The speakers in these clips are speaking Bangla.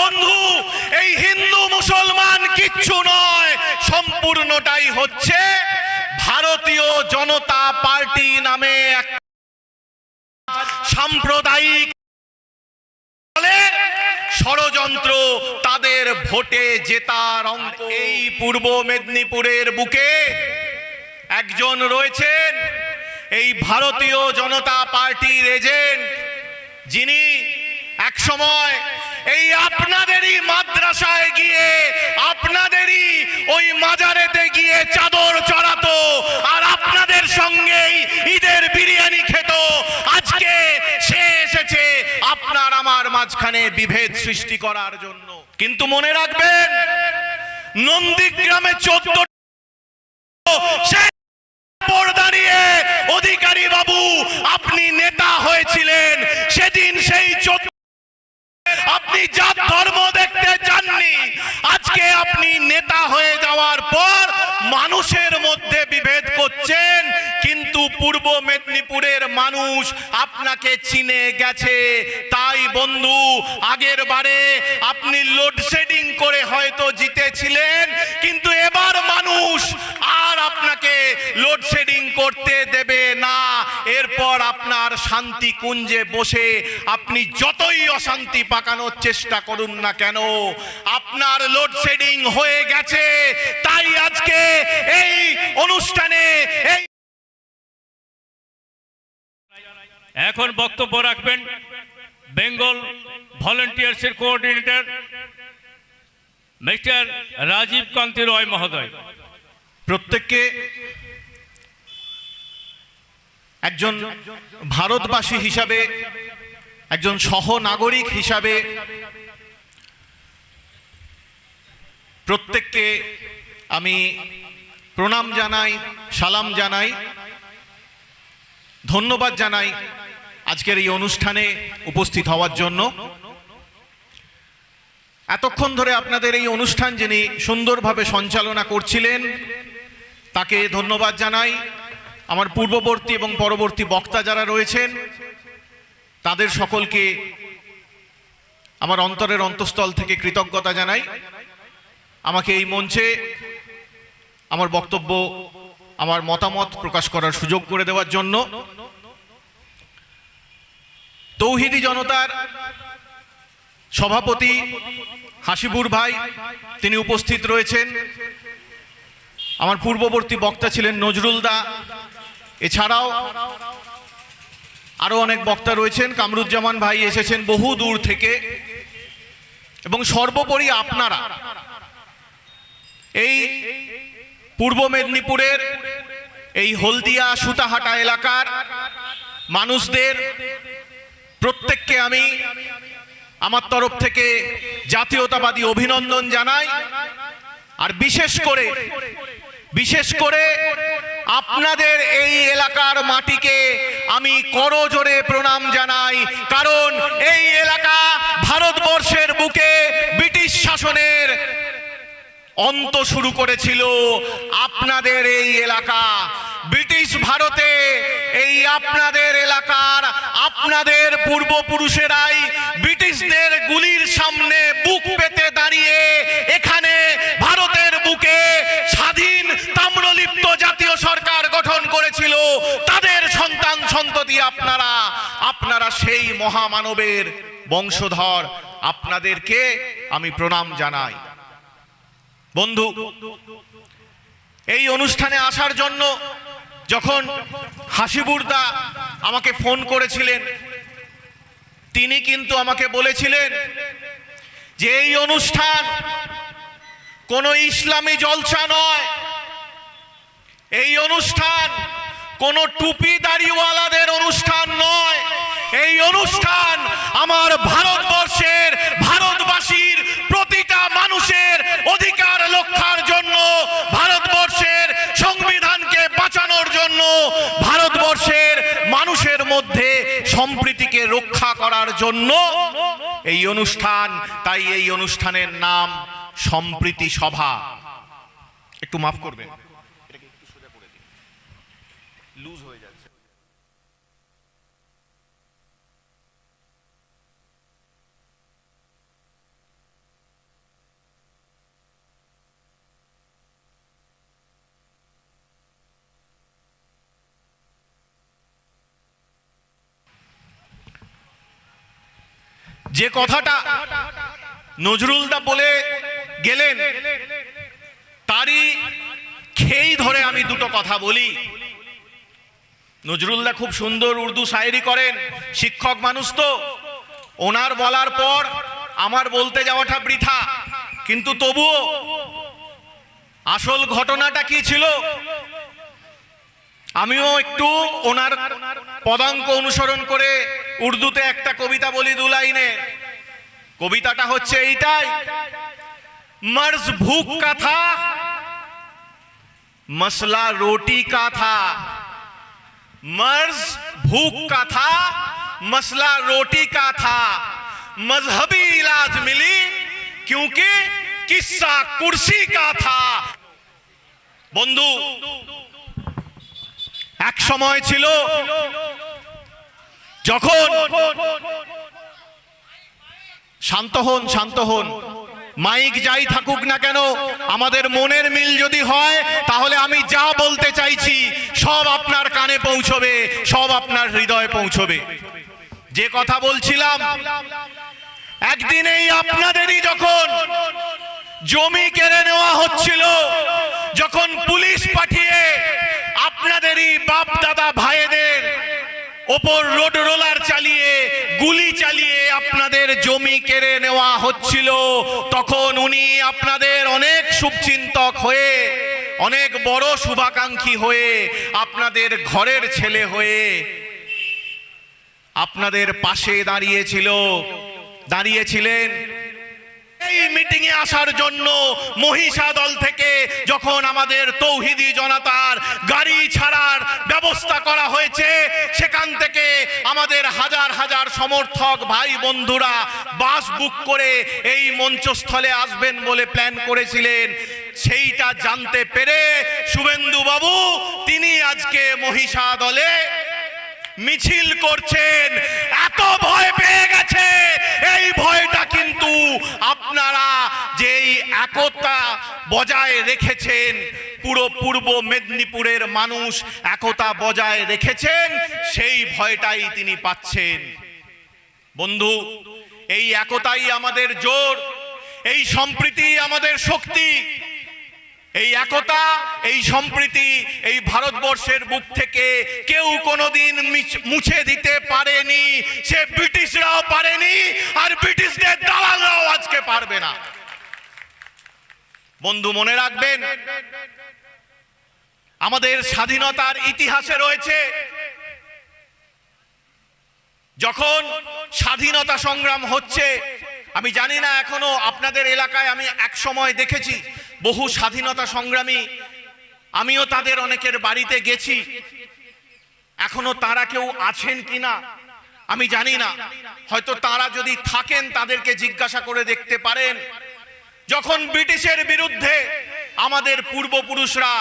বন্ধু, এই হিন্দু মুসলমান কিচ্ছু নয়, সম্পূর্ণটাই হচ্ছে ভারতীয় জনতা পার্টি নামে এক সাম্প্রদায়িক ষড়যন্ত্র তাদের ভোটে জেতার এই পূর্ব মেদিনীপুরের বুকে একজন রয়েছেন, এই ভারতীয় জনতা পার্টির এজেন্ট, যিনি একসময় এই আপনাদেরই মাদ্রাসায় গিয়ে, আপনাদেরই ওই মাজারেতে গিয়ে চাদর চড়াতো, আর আপনাদের সঙ্গেই ঈদের বিরিয়ানি খেত। আজকে সে এসেছে আপনার আমার মাঝখানে বিভেদ সৃষ্টি করার জন্য। কিন্তু মনে রাখবেন, নন্দীগ্রামে চোদ্দ অধিকারী বাবু, আপনি নেতা হয়েছিলেন, সেদিন সেই চোখ আপনি জাত ধর্ম দেখতে চাননি। আজকে আপনি নেতা হয়ে যাওয়ার পর মানুষের মধ্যে বিভেদ করছেন, কিন্তু পূর্ব মেদিনীপুরের মানুষ আপনাকে চিনে গেছে। তাই বন্ধু, আগের বারে আপনি লোডশেডিং করে হয়তো জিতেছিলেন শান্তি কুঞ্জে বসে আপনি যতই অশান্তি পাকানোর চেষ্টা করুন না কেন আপনার লোডশেডিং হয়ে গেছে। তাই আজকে এই অনুষ্ঠানে এই এখন বক্তব্য রাখবেন বেঙ্গল ভলেন্টিয়ার্সের কোঅর্ডিনেটর মিস্টার রাজীব কান্তি রয় মহোদয়। প্রত্যেককে একজন ভারতবাসী হিসাবে, একজন সহনাগরিক হিসাবে প্রত্যেককে আমি প্রণাম জানাই, সালাম জানাই, ধন্যবাদ জানাই আজকের এই অনুষ্ঠানে উপস্থিত হওয়ার জন্য। এতক্ষণ ধরে আপনাদের এই অনুষ্ঠান যিনি সুন্দরভাবে সঞ্চালনা করছিলেন, তাকে ধন্যবাদ জানাই। আমার পূর্ববর্তী এবং পরবর্তী বক্তা যারা রয়েছেন, তাদের সকলকে আমার অন্তরের অন্তঃস্থল থেকে কৃতজ্ঞতা জানাই। আমাকে এই মঞ্চে আমার বক্তব্য, আমার মতামত প্রকাশ করার সুযোগ করে দেওয়ার জন্য তৌহিদি জনতার সভাপতি হাসিবুর ভাই, তিনি উপস্থিত রয়েছেন। আমার পূর্ববর্তী বক্তা ছিলেন নজরুল দা এছাড়াও আরও অনেক বক্তা রয়েছেন। কামরুজ্জামান ভাই এসেছেন বহু দূর থেকে। এবং সর্বোপরি আপনারা। এই পূর্ব মেদিনীপুরের এই হলদিয়া সুতাহাটা এলাকার মানুষদের প্রত্যেককে আমি আমার তরফ থেকে জাতীয়তাবাদী অভিনন্দন জানাই। আর বিশেষ করে বিশেষ করে আপনাদের এই এলাকার মাটিকে আমি করজোরে প্রণাম জানাই, কারণ এই এলাকা ভারতবর্ষের বুকে ব্রিটিশ শাসনের অন্ত শুরু করেছিল। আপনাদের এই এলাকা, ব্রিটিশ ভারতে এই আপনাদের এলাকার আপনাদের পূর্বপুরুষেরাই ব্রিটিশদের সন্ততি আপনারা আপনারা সেই মহামানবের বংশধর, আপনাদেরকে আমি প্রণাম জানাই। বন্ধু, এই অনুষ্ঠানে আসার জন্য যখন হাসিবুরদা আমাকে ফোন করেছিলেন, তিনি কিন্তু আমাকে বলেছিলেন যে এই অনুষ্ঠান কোনো ইসলামী জলসা নয়। এই অনুষ্ঠান কোনো টুপি দাড়িওয়ালাদের অনুষ্ঠান নয়। এই অনুষ্ঠান আমার ভারতবর্ষের, ভারতবাসীর, প্রতিটা মানুষের অধিকার রক্ষার জন্য, ভারতবর্ষের সংবিধানকে বাঁচানোর জন্য, ভারতবর্ষের মানুষের মধ্যে সম্প্রীতিকে রক্ষা করার জন্য এই অনুষ্ঠান, তাই এই অনুষ্ঠানের নাম সম্প্রীতি সভা। একটু মাফ করবেন। লুজ হয়ে যাচ্ছে। যে কথাটা নজরুলদা বলে গেলেন, তারই খেই ধরে আমি দুটো কথা বলি। নজরুলদা খুব সুন্দর উর্দু শায়েরি করেন, শিক্ষক মানুষ তো। ওনার বলার পর আমার বলতে যাওয়াটা বৃথা। কিন্তু তবুও আসল ঘটনাটা কি ছিল? আমিও একটু ওনার পদাঙ্ক অনুসরণ করে উর্দুতে একটা কবিতা বলি দু লাইনে। কবিতাটা হচ্ছে এইটাই, মর্জ ভুক কা থা মসলা রোটি কা मर्ज भूख का था मसला रोटी का था मजहबी इलाज मिली क्योंकि किस्सा कुर्सी का था বন্ধু এক সময় ছিল যখন শান্ত হন শান্ত হন মাইক যাই থাকুক না কেন, আমাদের মনের মিল যদি হয়, তাহলে আমি যা বলতে চাইছি, সব আপনার কানে পৌঁছবে, সব আপনার হৃদয়ে পৌঁছবে। যে কথা বলছিলাম একদিন এই আপনাদেরই যখন জমি কেড়ে নেওয়া হচ্ছিল, যখন পুলিশ পাঠিয়ে আপনাদেরই বাপ ওপর রোড রোলার চালিয়ে, গুলি চালিয়ে আপনাদের জমি কেড়ে নেওয়া হচ্ছিল। তখন উনি আপনাদের অনেক শুভচিন্তক হয়ে, অনেক বড় শুভাকাঙ্ক্ষী হয়ে আপনাদের ঘরের ছেলে হয়ে আপনাদের পাশে দাঁড়িয়েছিল। দাঁড়িয়েছিলেন এই মিটিং এ আসার জন্য মহিষা দল থেকে যখন আমাদের তৌহিদি জনতার গাড়ি ছাড়ার ব্যবস্থা করা হয়েছে, সেখান থেকে আমাদের হাজার হাজার সমর্থক ভাই বন্ধুরা বাস বুক করে এই মঞ্চস্থলে আসবেন বলে প্ল্যান করেছিলেন। সেইটা জানতে পেরে শুভেন্দু বাবু তিনি আজকে মহিষা দলে মিছিল করছেন। এত ভয় পেয়ে গেছে এই ভয়টা কিন্তু আপনারা যেই একতা বজায় রেখেছেন। পুরো পূর্ব মেদিনীপুরের মানুষ একতা বজায় রেখেছেন, সেই ভয়টাই তিনি পাচ্ছেন। বন্ধু, এই একতাই আমাদের জোর, এই সম্প্রীতি আমাদের শক্তি। এই একতা, এই সম্প্রীতি এই ভারতবর্ষের বুক থেকে কেউ কোনোদিন মিছ- দিতে পারেনি। সে ব্রিটিশরাও পারেনি, আর ব্রিটিশদের দালালরাও আজকে পারবে না। বন্ধু মনে রাখবেন, আমাদের স্বাধীনতার ইতিহাসে রয়েছে, যখন স্বাধীনতা সংগ্রাম হচ্ছে, আমি জানি না এখনও আপনাদের এলাকায় আমি এক সময় দেখেছি, বহু স্বাধীনতা সংগ্রামী, আমিও তাদের অনেকের বাড়িতে গেছি, এখনও তারা কেউ আছেন কিনা, আমি জানি না, হয়তো তারা যদি থাকেন তাদেরকে জিজ্ঞাসা করে দেখতে পারেন। যখন ব্রিটিশের বিরুদ্ধে আমাদের পূর্বপুরুষরা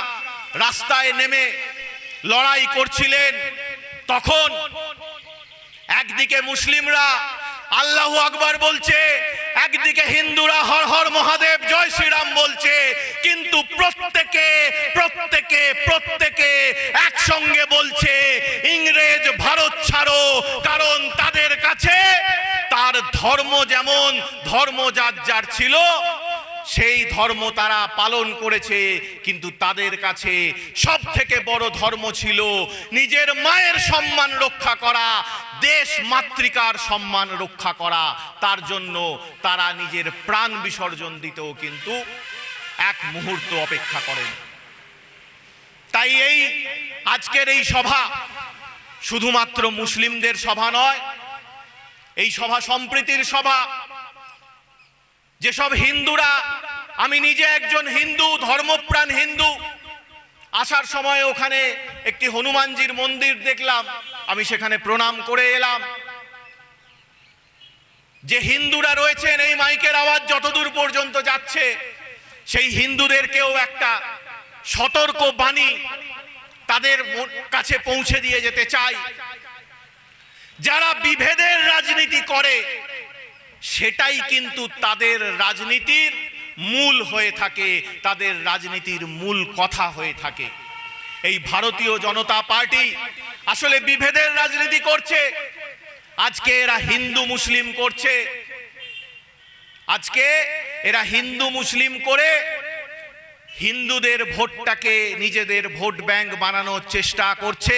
রাস্তায় নেমে লড়াই করছিলেন, তখন একদিকে মুসলিমরা আল্লাহ আকবার বলছে, একদিকে হিন্দুরা হর হর মহাদেব, জয় শ্রীরাম বলছে, কিন্তু প্রত্যেকে প্রত্যেকে প্রত্যেকে একসঙ্গে বলছে, ইংরেজ ভারত ছাড়ো, কারণ তাদের কাছে তার ধর্ম যেমন ধর্ম যার যার ছিল সেই ধর্ম তারা পালন করেছে, কিন্তু তাদের কাছে সব থেকে বড় ধর্ম ছিল নিজের মায়ের সম্মান রক্ষা করা, দেশ মাতৃকার সম্মান রক্ষা করা। তার জন্য তারা নিজের প্রাণ বিসর্জন দিতেও কিন্তু এক মুহূর্ত অপেক্ষা করেন। তাই এই আজকের এই সভা শুধুমাত্র মুসলিমদের সভা নয়, এই সভা সম্প্রীতির সভা যেসব হিন্দুরা, আমি নিজে একজন হিন্দু, ধর্মপ্রাণ হিন্দু, আসার সময় ওখানে একটি হনুমানজির মন্দির দেখলাম, আমি সেখানে প্রণাম করে এলাম। যে হিন্দুরা রয়েছেন, এই মাইকের আওয়াজ যতদূর পর্যন্ত যাচ্ছে, সেই হিন্দুদেরকেও একটা সতর্ক বাণী তাদের কাছে পৌঁছে দিয়ে যেতে চাই। যারা বিভেদের রাজনীতি করে সেটাই কিন্তু তাদের রাজনীতির মূল হয়ে থাকে তাদের রাজনীতির মূল কথা হয়ে থাকে। এই ভারতীয় জনতা পার্টি আসলে বিভেদের রাজনীতি করছে। আজকে এরা হিন্দু মুসলিম করছে। আজকে এরা হিন্দু মুসলিম করে। হিন্দুদের ভোটটাকে নিজেদের ভোট ব্যাংক বানানোর চেষ্টা করছে।